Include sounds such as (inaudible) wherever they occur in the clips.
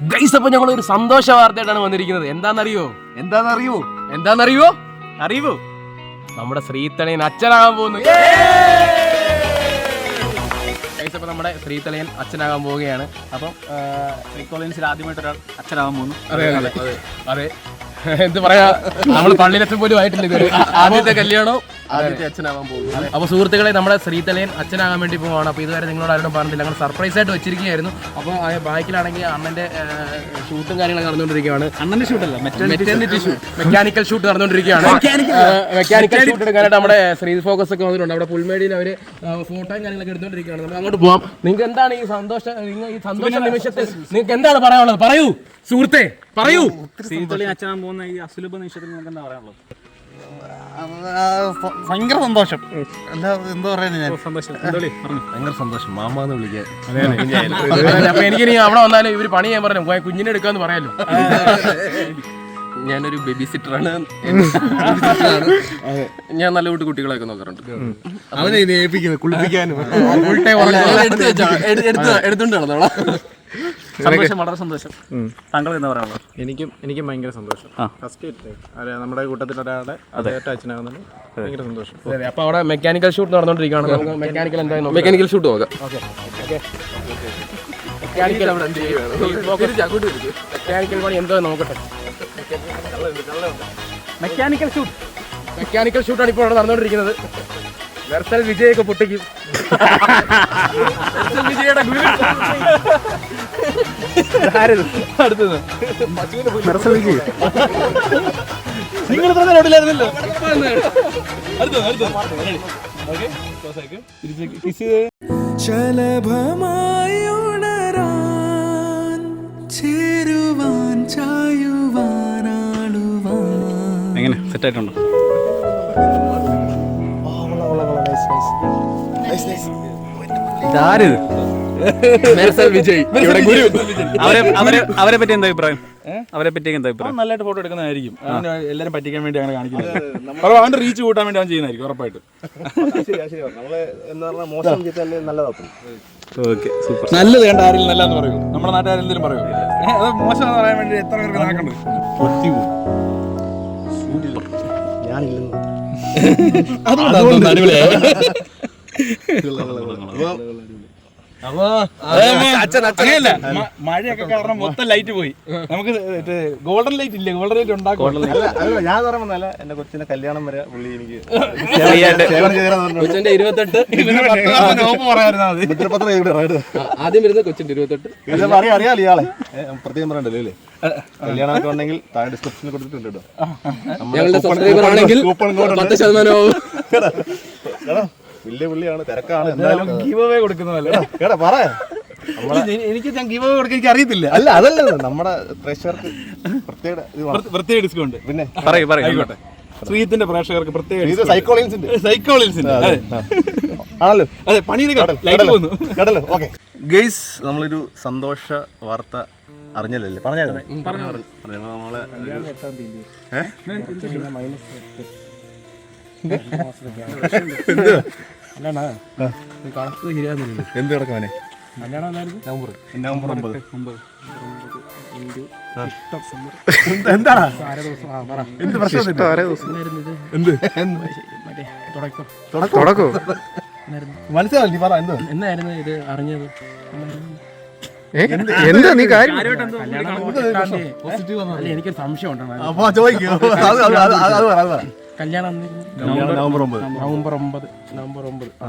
Guys അപ്പൊ ഞങ്ങൾ ഒരു സന്തോഷ വാർത്തയായിട്ടാണ് വന്നിരിക്കുന്നത്. എന്താണെന്നറിയോ? എന്താണെന്നറിയോ എന്താണെന്നറിയോ? അറിയോ നമ്മുടെ ശ്രീത്തളയൻ അച്ഛനാകാൻ പോകുന്നു. അപ്പൊ നമ്മുടെ ശ്രീതലയൻ അച്ഛനാകാൻ പോവുകയാണ്. അപ്പം കോളേജിൽ ആദ്യമായിട്ട് ഒരാൾ അച്ഛനാവാൻ പോകുന്നു. അതെ അതെ. അതെ. എന്ത് പറയാ? നമ്മൾ പള്ളിയിലെത്തും പോലും ആയിട്ടില്ല ഇതുവരെ. ആദ്യത്തെ കല്യാണവും ആദ്യത്തെ അച്ഛനാവാൻ പോകുന്നു അപ്പൊ സുഹൃത്തുക്കളെ നമ്മുടെ ശ്രീതലയൻ അച്ഛനാകാൻ വേണ്ടി പോവാണ്. അപ്പൊ ഇതുവരെ നിങ്ങളോട് ആരോടും പറഞ്ഞില്ല ഞങ്ങൾ സർപ്രൈസ് ആയിട്ട് വെച്ചിരിക്കുകയായിരുന്നു. അപ്പോൾ ബാക്കിലാണെങ്കിൽ അമ്മന്റെ ഷൂട്ടും കാര്യങ്ങളൊക്കെ നടന്നുകൊണ്ടിരിക്കുകയാണ്. ഷൂട്ടല്ല മെറ്റേണിറ്റി ഷൂട്ട് മെക്കാനിക്കൽ ഷൂട്ട് നടന്നുകൊണ്ടിരിക്കുകയാണ്. (laughs) മെക്കാനിക്കൽ ഷൂട്ട് എടുക്കാനായിട്ട് നമ്മുടെ ശ്രീ ഫോക്കസ് ഒക്കെ വന്നിട്ടുണ്ട്. അവിടെ പുൽമേടിയിൽ അവർ ഫോട്ടോയും കാര്യങ്ങളൊക്കെ എടുത്തുകൊണ്ടിരിക്കുകയാണ്. നമുക്ക് അങ്ങോട്ട് പോവാം. നിങ്ങൾക്ക് എന്താണ് ഈ സന്തോഷം നിങ്ങൾ ഈ സന്തോഷ നിമിഷത്തെ നിങ്ങൾക്ക് എന്താണ് പറയാനുള്ളത്? പറയൂ സുഹൃത്തെ പറയൂ. ശ്രീതലി അച്ഛനാൻ പോകുന്ന ഈ അസുലഭ നിമിഷത്തിൽ നിങ്ങൾക്ക് എന്താ പറയാനുള്ളത്? ഭയങ്കര സന്തോഷം. എന്താ എന്താ പറയുന്നത് ഞാൻ? സന്തോഷം. ഭയങ്കര സന്തോഷം. മാമാന്ന് വിളിക്കാൻ അപ്പൊ എനിക്ക് ഇനി അവിടെ വന്നാലും ഇവർ പണി ഞാൻ പറഞ്ഞു പോയ കുഞ്ഞിനെ എടുക്കാന്ന് പറയാലോ. ഞാനൊരു ബേബി സിറ്ററാണ് ഞാൻ നല്ല കൂട്ടി കുട്ടികളൊക്കെ നോക്കാറുണ്ട്. അവനെ ഏൽപ്പിക്കുന്നത് കുളിപ്പിക്കാനും. എടുത്ത് വെച്ചാ. എടുത്ത് എടുത്തോണ്ട് നടന്നോളാം. സന്തോഷം വളരെ സന്തോഷം. താങ്കൾ എന്താ പറയാനുള്ളത്? എനിക്കും എനിക്കും ഭയങ്കര സന്തോഷം. ഫസ്റ്റ് നമ്മുടെ കൂട്ടത്തിൽ ഒരാളെ അതേറ്റ അച്ഛനാകുന്നുണ്ട് ഭയങ്കര സന്തോഷം. അപ്പൊ അവിടെ മെക്കാനിക്കൽ ഷൂട്ട് നടന്നുകൊണ്ടിരിക്കുകയാണ്. നമുക്ക് മെക്കാനിക്കൽ എന്തായാലും മെക്കാനിക്കൽ ഷൂട്ട് നോക്കാം. മെക്കാനിക്കൽ മെക്കാനിക്കൽ പണി എന്തോ നോക്കട്ടെ. മെക്കാനിക്കൽ ഷൂട്ട് മെക്കാനിക്കൽ ഷൂട്ടാണ് ഇപ്പോൾ അവിടെ നടന്നുകൊണ്ടിരിക്കുന്നത്. വെർസൽ വിജയൊക്കെ പൊട്ടിക്കും. (laughs) വിജയുടെ (laughs) അടുത്തത്. നിങ്ങൾ ഇത്ര നേരം ഇല്ലായിരുന്നല്ലോ. ശലഭമായുണരാൻ ചേരുവാൻ ചായുവാനാളുവാൻ എങ്ങനെ? സെറ്റ് ആയിട്ടുണ്ടോ? ഇതാരിത്? വിജയ് ഇവിടെ ഗുരു അവരെ അവരെ അവരെ പറ്റി എന്താ അഭിപ്രായം അവരെ പറ്റി എന്താ അഭിപ്രായം നല്ലതായിട്ട് ഫോട്ടോ എടുക്കുന്നതായിരിക്കും അവന് എല്ലാരും പറ്റിക്കാൻ വേണ്ടി അങ്ങനെ കാണിക്കുന്നത് അപ്പോൾ അവന്റെ റീച്ച് കൂട്ടാൻ വേണ്ടി അവൻ ചെയ്യുന്നതായിരിക്കും ഉറപ്പായിട്ട് ഓക്കെ സൂപ്പർ നല്ലത് കണ്ട ആരെങ്കിലും നല്ലതെന്ന് പറയൂ നമ്മുടെ നാട്ടുകാരെന്തെങ്കിലും പറയൂ അത് മോശം എന്ന് പറയാൻ വേണ്ടി എത്ര പേർക്ക് നാക്കുണ്ട് അതുകൊണ്ടാണ് അടിപൊളിയായി അങ്ങനെയല്ല മ- മഴയൊക്കെ കാരണം മൊത്തം ലൈറ്റ് പോയി. നമുക്ക് ഗോൾഡൻ ലൈറ്റ് ഇല്ല? ഗോൾഡൻ ലൈറ്റ് ഉണ്ടാക്കും ഞാൻ പറയുന്നല്ല എന്റെ കൊച്ചിന്റെ കല്യാണം വരെ പുള്ളി എനിക്ക് കൊച്ചിന്റെ ഇരുപത്തെട്ട്. ആദ്യം വരുന്നത് കൊച്ചിന്റെ ഇരുപത്തെട്ട്. ഇത് അറിയാലോ ഇയാളെ. പ്രത്യേകം പറയണ്ടല്ലോ അല്ലേ കല്യാണമൊക്കെ ഉണ്ടെങ്കിൽ താഴെ ഡിസ്ക്രിപ്ഷനിൽ കൊടുത്തിട്ടുണ്ട് കേട്ടോ. ഞങ്ങളുടെ സബ്സ്ക്രൈബർ ആണെങ്കിൽ. പത്ത് ശതമാനം കേട്ടോ? കേട്ടോ? വലിയ പുള്ളിയാണ് തിരക്കാണ്. എന്തായാലും ഗീവ് അവേ കൊടുക്കുന്നതല്ലേ? കേടാ പറ. എനിക്ക് ഞാൻ ഗീവ് അവേ കൊടുക്കാൻ എനിക്ക് അറിയത്തില്ല. അല്ല അതല്ല നമ്മുടെ പ്രേക്ഷകർക്ക് പ്രത്യേക. പ്രത്യേക ഡിസ്കൗണ്ട് പിന്നെ? പറയൂ പറയൂ. ആയിക്കോട്ടെ. ശ്രീത്തിന്റെ പ്രേക്ഷകർക്ക് പ്രത്യേക സൈക്കോളജിന്റെ അതെ ആണല്ലോ? അതെ പണിയുടെ ഓക്കെ. ഗെയ്സ് നമ്മളൊരു സന്തോഷ വാർത്ത അറിഞ്ഞല്ലേ പറഞ്ഞായിരുന്നു പറഞ്ഞു. നമ്മളെ? എന്ത്? കിടക്കാനെ ഒമ്പത്. എന്താ- എന്താടാ എന്ത് പ്രശ്നം എന്ത്? തുടക്കോ. മനസ്സിലാവില്ല നീ പറ എന്ത്? എന്നായിരുന്നു ഇത് അറിഞ്ഞത്? എന്താ? നീ കാര്യം? എനിക്കൊരു സംശയം ഉണ്ടാണ് കല്യാണം? നവംബർ ഒമ്പത്. നവംബർ ഒമ്പത്. നവംബർ ഒമ്പത്. ആ.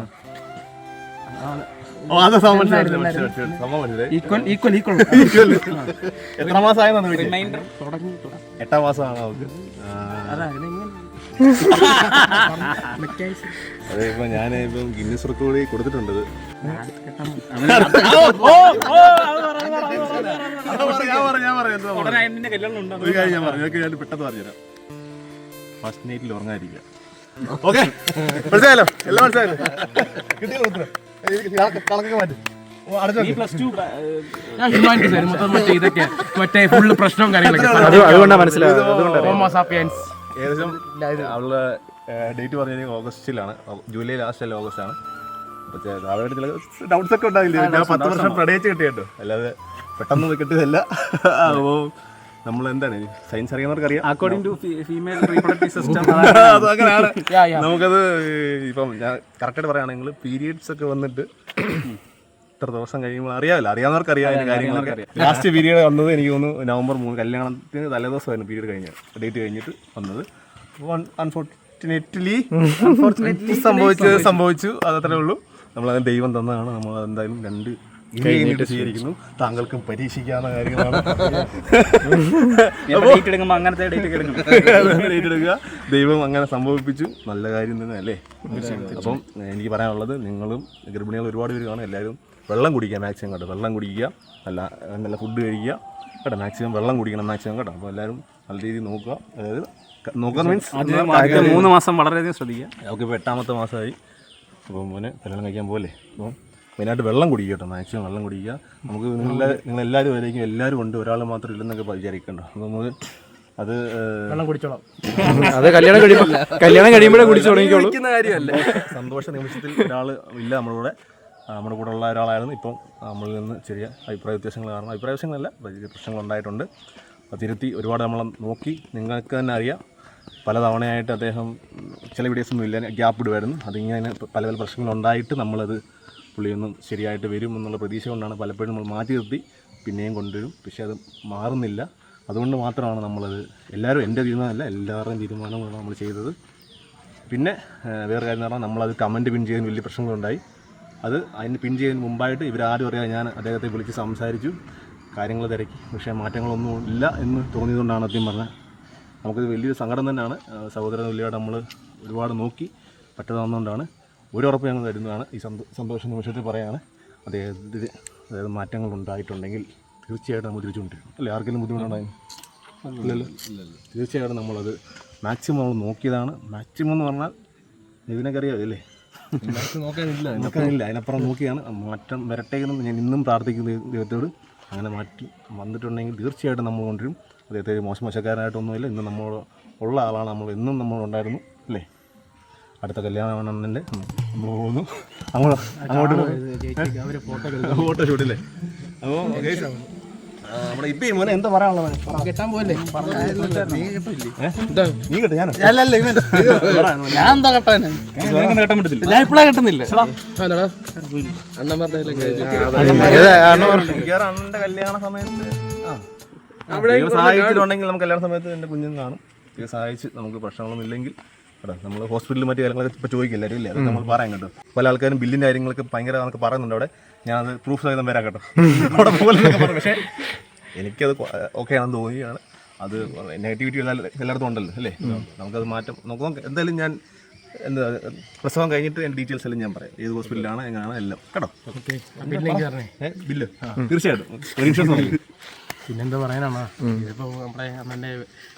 എത്ര എട്ടാം മാസമാണ് അതാ (laughs) ഇപ്പൊ ഞാൻ ഇപ്പം ഗിന്നസ് റെക്കോർഡ് കൊടുത്തിട്ടുണ്ട് കാര്യം ഞാൻ പറഞ്ഞു ഞാൻ പെട്ടെന്ന് പറഞ്ഞുതരാം. ഫസ്റ്റ് നൈറ്റിൽ ഉറങ്ങാതിരിക്കുക. ഓക്കെ. മനസ്സിലായല്ലോ? എല്ലാം മനസ്സിലായല്ലോ? കിട്ടിയ ഉത്തരം? കണക്കൊക്കെ മാറ്റി. ഇതൊക്കെ. മറ്റേ ഫുള്ള് പ്രശ്നവും ഏകദേശം അവളുടെ ഡേറ്റ് പറഞ്ഞത് ഓഗസ്റ്റിലാണ്. ജൂലൈ ലാസ്റ്റ് അല്ല ഓഗസ്റ്റ് ആണ് ഡൗട്ട്സ് ഒക്കെ ഉണ്ടാവില്ലേ? ഞാൻ പത്ത് വർഷം പ്രണയിച്ച് കിട്ടിയോ കേട്ടോ. അല്ലാതെ പെട്ടെന്ന് കിട്ടിയതല്ല അപ്പോൾ നമ്മൾ എന്താണ് സയൻസ് അറിയാവുന്നവർക്ക് അറിയാം according to female reproductive system അത് അങ്ങനെയാണ് യാ, യാ. നമുക്കത് ഇപ്പം ഞാൻ കറക്റ്റായിട്ട് പറയുകയാണെങ്കിൽ പീരിയഡ്സ് ഒക്കെ വന്നിട്ട് (coughs) ഇത്ര ദിവസം കഴിയുമ്പോൾ അറിയാമല്ലോ. അറിയാവുന്നവർക്ക് അറിയാം അതിന്റെ കാര്യങ്ങളൊക്കെ. ലാസ്റ്റ് പീരീഡ് വന്നത് എനിക്ക് തോന്നുന്നു നവംബർ മൂന്ന് കല്യാണത്തിന് തലേദിവസമായിരുന്നു പീരീഡ് കഴിഞ്ഞത്. ഡേറ്റ് കഴിഞ്ഞിട്ട് വന്നത്. അൺഫോർച്ചുനേറ്റ്ലി അൺഫോർച്ചുനേറ്റ്ലി സംഭവിച്ചത് സംഭവിച്ചു അതത്രേ ഉള്ളൂ. നമ്മളത് ദൈവം തന്നതാണ്. നമ്മൾ എന്തായാലും രണ്ട് സ്വീകരിക്കുന്നു. താങ്കൾക്കും പരീക്ഷിക്കാവുന്ന കാര്യങ്ങളാണ്. അങ്ങനത്തെ ഡേറ്റ് ഒക്കെ എടുക്കും. ഏറ്റെടുക്കുക ദൈവം അങ്ങനെ സംഭവിപ്പിച്ചു. നല്ല കാര്യം തന്നെ അല്ലേ? അപ്പം എനിക്ക് പറയാനുള്ളത് നിങ്ങളും ഗർഭിണികൾ ഒരുപാട് പേര് കാണും. എല്ലാവരും വെള്ളം കുടിക്കുക മാക്സിമം കേട്ടോ. വെള്ളം കുടിക്കുക. നല്ല നല്ല ഫുഡ് കഴിക്കുക. കേട്ടോ മാക്സിമം വെള്ളം കുടിക്കണം മാക്സിമം കേട്ടോ. അപ്പോൾ എല്ലാവരും നല്ല രീതിയിൽ നോക്കുക. അതായത് നോക്കുക മീൻസ് മൂന്ന് മാസം വളരെയധികം ശ്രദ്ധിക്കുക. നമുക്ക് ഇപ്പോൾ എട്ടാമത്തെ മാസമായി. അപ്പോൾ മോനെ കല്യാണം കഴിക്കാൻ പോലെ അപ്പം മെയിനായിട്ട് വെള്ളം കുടിക്കുക കേട്ടോ. മാക്സിമം വെള്ളം കുടിക്കുക. നമുക്ക് നിങ്ങളെ എല്ലാവരും വരേക്കും എല്ലാവരും ഉണ്ട്. ഒരാൾ മാത്രം ഇല്ലെന്നൊക്കെ വിചാരിക്കണ്ട. അപ്പോൾ നമുക്ക് അത് വെള്ളം കുടിച്ചോളാം. അത് കല്യാണം കഴിയുമ്പോൾ കല്യാണം കഴിയുമ്പോഴേ കുടിച്ചു തുടങ്ങിക്കോളൂ. കാര്യമല്ല? സന്തോഷ നിമിഷത്തിൽ ഒരാൾ ഇല്ല നമ്മളുടെ നമ്മുടെ കൂടെ ഉള്ള ഒരാളായിരുന്നു. ഇപ്പം നമ്മളിൽ നിന്ന് ചെറിയ അഭിപ്രായ വ്യത്യാസങ്ങൾ കാരണം അഭിപ്രായ വ്യത്യാസങ്ങളല്ല വലിയ പ്രശ്നങ്ങൾ ഉണ്ടായിട്ടുണ്ട്. അത് തിരുത്തി ഒരുപാട് നമ്മളെ നോക്കി നിങ്ങൾക്ക് തന്നെ അറിയാം. പല തവണയായിട്ട് അദ്ദേഹം ചില വീഡിയോസൊന്നും ഇല്ല ഗ്യാപ്പ് ഇടുമായിരുന്നു അതിങ്ങനെ പല പല പ്രശ്നങ്ങളുണ്ടായിട്ട് നമ്മളത് പുള്ളിയൊന്നും ശരിയായിട്ട് വരും എന്നുള്ള പ്രതീക്ഷ കൊണ്ടാണ് പലപ്പോഴും നമ്മൾ മാറ്റി നിർത്തി പിന്നെയും കൊണ്ടുവരും. പക്ഷേ അത് മാറുന്നില്ല. അതുകൊണ്ട് മാത്രമാണ് നമ്മളത് എല്ലാവരും എന്റെ തീരുമാനമല്ല എല്ലാവരുടെയും തീരുമാനമാണ് നമ്മൾ ചെയ്തത്. പിന്നെ വേറെ കാര്യം എന്ന് പറഞ്ഞാൽ നമ്മളത് കമന്റ് പിൻ ചെയ്യാൻ വലിയ പ്രശ്നങ്ങളുണ്ടായി. അത് അതിന് പിൻ ചെയ്യുന്നതിന് മുമ്പായിട്ട് ഇവരാരും അറിയാതെ ഞാൻ അദ്ദേഹത്തെ വിളിച്ച് സംസാരിച്ചു. കാര്യങ്ങൾ തിരക്കി. പക്ഷേ മാറ്റങ്ങളൊന്നും ഇല്ല എന്ന് തോന്നിയതുകൊണ്ടാണ് അദ്ദേഹം പറഞ്ഞത്. നമുക്കിത് വലിയൊരു സങ്കടം തന്നെയാണ്. സഹോദരൻ തുല്യമായിട്ട് നമ്മൾ ഒരുപാട് നോക്കി പറ്റതാവുന്നതുകൊണ്ടാണ് ഒരു ഉറപ്പ് ഞങ്ങൾ തരുന്നതാണ്. ഈ സന്തോ സന്തോഷ നിമിഷത്തിൽ പറയാണ്. അദ്ദേഹത്തിന് അതായത് മാറ്റങ്ങൾ ഉണ്ടായിട്ടുണ്ടെങ്കിൽ തീർച്ചയായിട്ടും നമ്മൾ തിരിച്ചുകൊണ്ടിരിക്കും. അല്ലേ? ആർക്കെങ്കിലും ബുദ്ധിമുട്ടുണ്ടായിരുന്നു ഇല്ലല്ലോ തീർച്ചയായിട്ടും നമ്മളത് മാക്സിമം നമ്മൾ നോക്കിയതാണ്. മാക്സിമം എന്ന് പറഞ്ഞാൽ നിവിനൊക്കെ അറിയാതെ അല്ലേ നോക്കാനില്ല. നോക്കാനില്ല. അതിനപ്പുറം നോക്കിയാണ്. മാറ്റം വരട്ടെ എന്ന് ഞാൻ ഇന്നും പ്രാർത്ഥിക്കുന്നു ദൈവത്തോട് അങ്ങനെ മാറ്റി വന്നിട്ടുണ്ടെങ്കിൽ തീർച്ചയായിട്ടും നമ്മൾ കൊണ്ടുവരും. അദ്ദേഹത്തെ മോശം മോശക്കാരനായിട്ടൊന്നുമില്ല. ഇന്ന് നമ്മൾ ഉള്ള ആളാണ് നമ്മൾ. എന്നും നമ്മളുണ്ടായിരുന്നു അല്ലേ? അടുത്ത നമ്മൾ പോകുന്നു. അങ്ങോട്ട് അങ്ങോട്ട് അവർ ഫോട്ടോ ഫോട്ടോ ഷൂട്ടില്ലേ അപ്പോൾ നമ്മുടെ ഇപ്പം ഈ മോനെ എന്താ പറയാനുള്ളത്? കെട്ടാൻ നീ കേട്ടോ ഞാൻ എന്താ കെട്ടാന് കേട്ടാൻ പറ്റത്തില്ല? ഞാൻ ഇപ്പഴാ കെട്ടുന്നില്ല? അണ്ണന്റെ കല്യാണ സമയത്ത് സഹായിച്ചിട്ടുണ്ടെങ്കിൽ നമുക്ക് കല്യാണ സമയത്ത് എന്റെ കുഞ്ഞും കാണും. സഹായിച്ച് നമുക്ക് പ്രശ്നങ്ങളൊന്നും ഇല്ലെങ്കിൽ കേട്ടോ നമ്മൾ ഹോസ്പിറ്റലിൽ മറ്റു കാര്യങ്ങളൊക്കെ ഇപ്പോൾ ചോദിക്കില്ല? ഇല്ലേ അതൊക്കെ നമ്മൾ പറയാൻ കേട്ടോ. പല ആൾക്കാരും ബില്ലിന്റെ കാര്യങ്ങളൊക്കെ ഭയങ്കര നമുക്ക് പറയുന്നുണ്ട് അവിടെ. ഞാനത് പ്രൂഫ് സഹിതം വരാം കേട്ടോ. (laughs) അവിടെ പോലെ പക്ഷേ എനിക്കത് ഓക്കെ ആണെന്ന് തോന്നിയാണ് അത് നെഗറ്റിവിറ്റി എല്ലാ എല്ലായിടത്തും ഉണ്ടല്ലോ അല്ലേ? നമുക്കത് മാറ്റം നമുക്ക് നോക്കാം. എന്തായാലും ഞാൻ എന്താ പ്രസവം കഴിഞ്ഞിട്ട് എന്റെ ഡീറ്റെയിൽസ് എല്ലാം ഞാൻ പറയാം. ഏത് ഹോസ്പിറ്റലാണ് എങ്ങനെയാണ് എല്ലാം. കേട്ടോ? ബില്ല്. തീർച്ചയായിട്ടും. പിന്നെന്താ പറയാനാണോ ഇതിപ്പോ നമ്മുടെ അമ്മന്റെ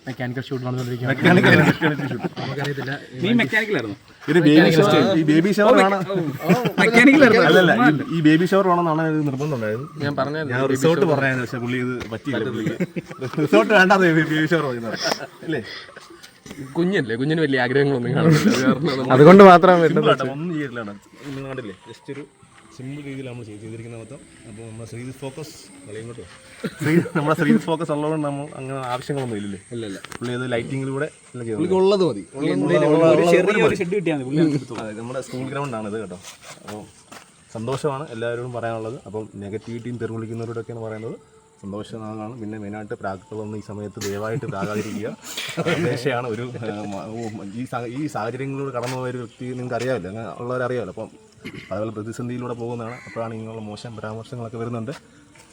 മെക്കാനിക്കൽ ഷൂട്ട്. നമുക്കറിയത്തില്ല. നീ മെക്കാനിക്കലായിരുന്നു ഇത് ബേബി ഷവർ ഈ ബേബി ഷവർ വേണം മെക്കാനിക്കലായിരുന്നു അല്ലല്ല ഈ- ഈ ബേബി ഷവർ വേണമെന്നാണ് ഒരു നിർബന്ധം ഞാൻ പറഞ്ഞത് ഞാൻ റിസോർട്ട് പറയാന്ന് പക്ഷെ പുള്ളി ഇത് പറ്റിയില്ല. പുള്ളിക്ക് റിസോർട്ട് വേണ്ട ബേബി ഷവർ പറയുന്നത്. അല്ലേ? കുഞ്ഞല്ലേ കുഞ്ഞിന് വലിയ ആഗ്രഹങ്ങളൊന്നും കാണുന്നില്ല അതുകൊണ്ട് മാത്രം ഒന്നും ചെയ്തില്ല കണ്ടില്ലേ? ജസ്റ്റ് ഒരു സിമ്പിൾ രീതിയിൽ നമ്മൾ ചെയ്ത് ചെയ്തിരിക്കുന്ന മൊത്തം. അപ്പോൾ നമ്മുടെ ശ്രീ ഫോക്കസ് ഇങ്ങോട്ട് ശ്രീ നമ്മുടെ ശ്രീ ഫോക്കസ് ഉള്ളതുകൊണ്ട് നമ്മൾ അങ്ങനെ ആവശ്യങ്ങളൊന്നും ഇല്ലല്ലേ? ഇല്ല ഇല്ല. പുള്ളി അത് ലൈറ്റിങ്ങിലൂടെ ഉള്ളത് മതി. അതെ നമ്മുടെ സ്കൂൾ ഗ്രൗണ്ടാണ് ഇത് കേട്ടോ. അപ്പോൾ സന്തോഷമാണ് എല്ലാവരോടും പറയാനുള്ളത്. അപ്പം നെഗറ്റിവിറ്റിയും തെരുവിളിക്കുന്നവരോടൊക്കെയാണ് പറയുന്നത്. സന്തോഷമാണ് പിന്നെ മെയിനായിട്ട് പ്രാക്കളൊന്നും ഈ സമയത്ത് ദയവായിട്ട് പ്രാകാതിരിക്കുക. അപേക്ഷയാണ് ഒരു ഈ സാഹചര്യങ്ങളിലൂടെ കടന്നു പോയ ഒരു വ്യക്തി നിങ്ങൾക്ക് അറിയാമല്ലോ അങ്ങനെ ഉള്ളവരറിയാമല്ലോ. അപ്പം പല പല പ്രതിസന്ധിയിലൂടെ പോകുന്നതാണ്. അപ്പോഴാണ് ഇങ്ങനെയുള്ള മോശം പരാമർശങ്ങളൊക്കെ വരുന്നുണ്ട്.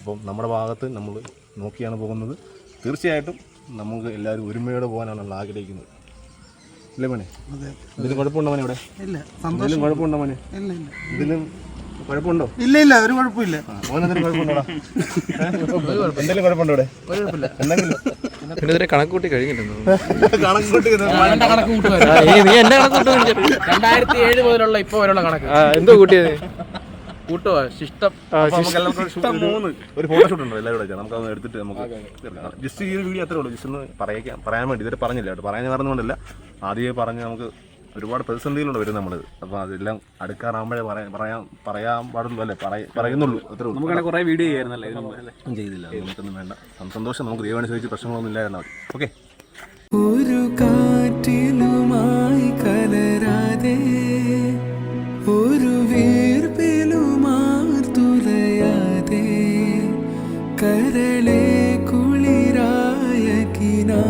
അപ്പം നമ്മുടെ ഭാഗത്ത് നമ്മൾ നോക്കിയാണ് പോകുന്നത്. തീർച്ചയായിട്ടും നമുക്ക് എല്ലാവരും ഒരുമയോടെ പോകാനാണ് നമ്മൾ ആഗ്രഹിക്കുന്നത്. ഇല്ലേ മോനെ? ഇതിലും കുഴപ്പമുണ്ടോ മോനെ ഇവിടെ? ഇല്ല. ഇതിലും കുഴപ്പമുണ്ടോ മോനെ? ഇല്ല ഇല്ല. ഇതിലും കുഴപ്പമുണ്ടോ? ഇല്ല ഇല്ല. ഒരു കുഴപ്പമില്ല. മോനെന്തെങ്കിലും കുഴപ്പമുണ്ടോടാ? (laughs) എന്തെങ്കിലും കുഴപ്പമുണ്ടോ ഇവിടെ? എന്തെങ്കിലും? പിന്നെ കണക്ക് കൂട്ടി കഴിഞ്ഞിട്ടുണ്ടോ രണ്ടായിരത്തി ഏഴ് മുതലുള്ള ഇപ്പൊ വരെയുള്ള കണക്ക്. എന്തോ കൂട്ടിയത്? കൂട്ടോ? ശിഷ്ടം. ഒരു ഫോട്ടോഷൂട്ട് ഉണ്ട് എല്ലാവരും കൂടെ നമുക്ക് എടുത്തിട്ട് നമുക്ക് ജസ്റ്റ് ഈ ഒരു വീഡിയോ അത്രേ ഉള്ളൂ. ജസ്റ്റ് ഒന്ന് പറയാൻ പറയാൻ വേണ്ടി. ഇതുവരെ പറഞ്ഞില്ല കേട്ടോ. പറയാൻ പറഞ്ഞുകൊണ്ടല്ല ആദ്യമേ പറഞ്ഞ് നമുക്ക് ഒരുപാട് പ്രതിസന്ധിയിലൂടെ വരും നമ്മൾ അപ്പോൾ അതെല്ലാം അടുക്കാറാകുമ്പോഴേ പറയാൻ പറയാൻ പാടുള്ളൂ അല്ലേ? പറയുന്നുള്ളൂ. അത്രേ നമുക്ക് കുറേ വീഡിയോ ചെയ്യായിരുന്നല്ലേ ചെയ്തില്ല. നമുക്കൊന്നും വേണ്ട. സന്തോഷം. നമുക്ക് ദൈവം ചോദിച്ച് പ്രശ്നങ്ങളൊന്നും ഇല്ലായിരുന്നാൽ മതി. ഓക്കെ. ഒരു കാറ്റിലുമായി കലരാതെ ഒരു വീർപ്പിലുമാർത്തുലയാതെ കരളെ കുളിരായ കിനാ